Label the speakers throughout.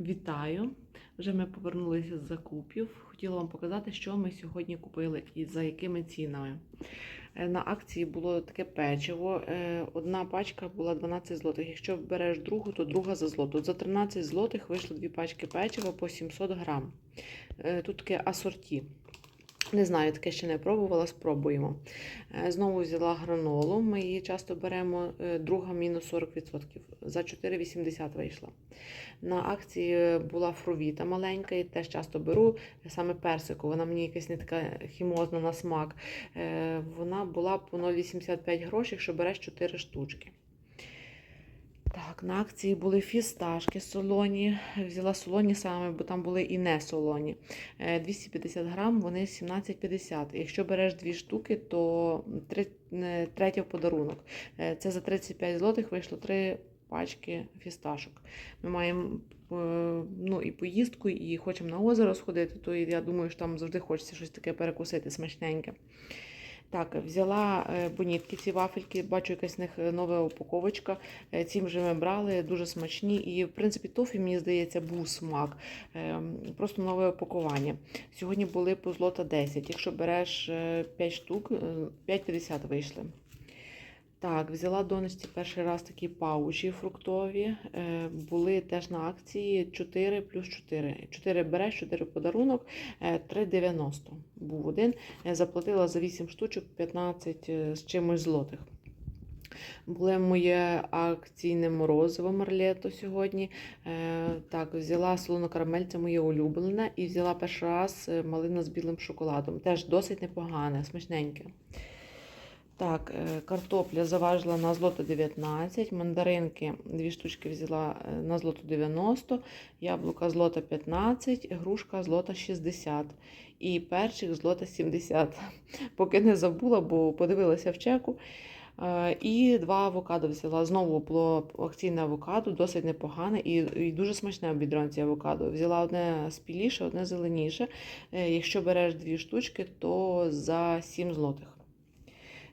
Speaker 1: Вітаю! Вже ми повернулися з закупів. Хотіла вам показати, що ми сьогодні купили і за якими цінами. Е, На акції було таке печиво. Е, Одна пачка була 12 злотих. Якщо береш другу, то друга за злоту. За 13 злотих вийшло дві пачки печива по 700 грам. Е, Тут таке асорті. Не знаю, таке ще не пробувала, спробуємо. Е, Знову взяла гранолу. Ми її часто беремо. е, Друга мінус 40%. За 4,80 вийшла. На акції була фровіта маленька, і теж часто беру саме персику. Вона мені якась не така хімозна на смак. Е, Вона була по 0,85 грошей, якщо береш 4 штучки. Так, на акції були фісташки солоні. Взяла солоні саме, бо там були і не солоні. Е, 250 грам, вони 17,50. Якщо береш дві штуки, то е, третя подарунок. Е, Це за 35 злотих вийшло три пачки фісташок. Ми маємо е, ну, і поїздку, і хочемо на озеро сходити, то я думаю, що там завжди хочеться щось таке перекусити смачненьке. Так, взяла е, бонітки, ці вафельки, бачу, якась в них е, нова упаковочка. Е, Ці вже ми брали, дуже смачні. І, в принципі, тофі, мені здається, був смак. Е, Просто нове опакування. Сьогодні були по злота 10. Якщо береш 5 штук, е, 5,50 вийшли. Так, взяла донечці перший раз такі паучі фруктові. Е, Були теж на акції 4 плюс 4. 4 береш, 4 подарунок, е, 3,90 був один. Е, Заплатила за 8 штучок 15 е, з чимось злотих. Було моє акційне морозиво Марлето сьогодні. Е, так, взяла солону карамель, це моє улюблене, і взяла перший раз е, малина з білим шоколадом. Теж досить непогане, смачненьке. Так, е, картопля заважила на злото 19, мандаринки дві штучки взяла е, на злото 90, яблука злота 15, грушка злота 60 і перчик злота 70. Поки не забула, бо подивилася в чеку. Е, І два авокадо взяла. Знову було акційне авокадо, досить непогане і, і дуже смачне в бідронці авокадо. Взяла одне спіліше, одне зеленіше. Якщо береш дві штучки, то за 7 злотих.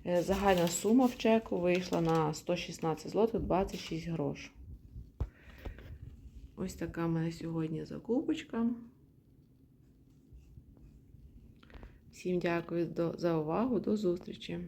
Speaker 1: Е, Загальна сума в чеку вийшла на 116 злотих 26 грош. Ось така в мене сьогодні закупочка. Всім дякую за увагу. До зустрічі!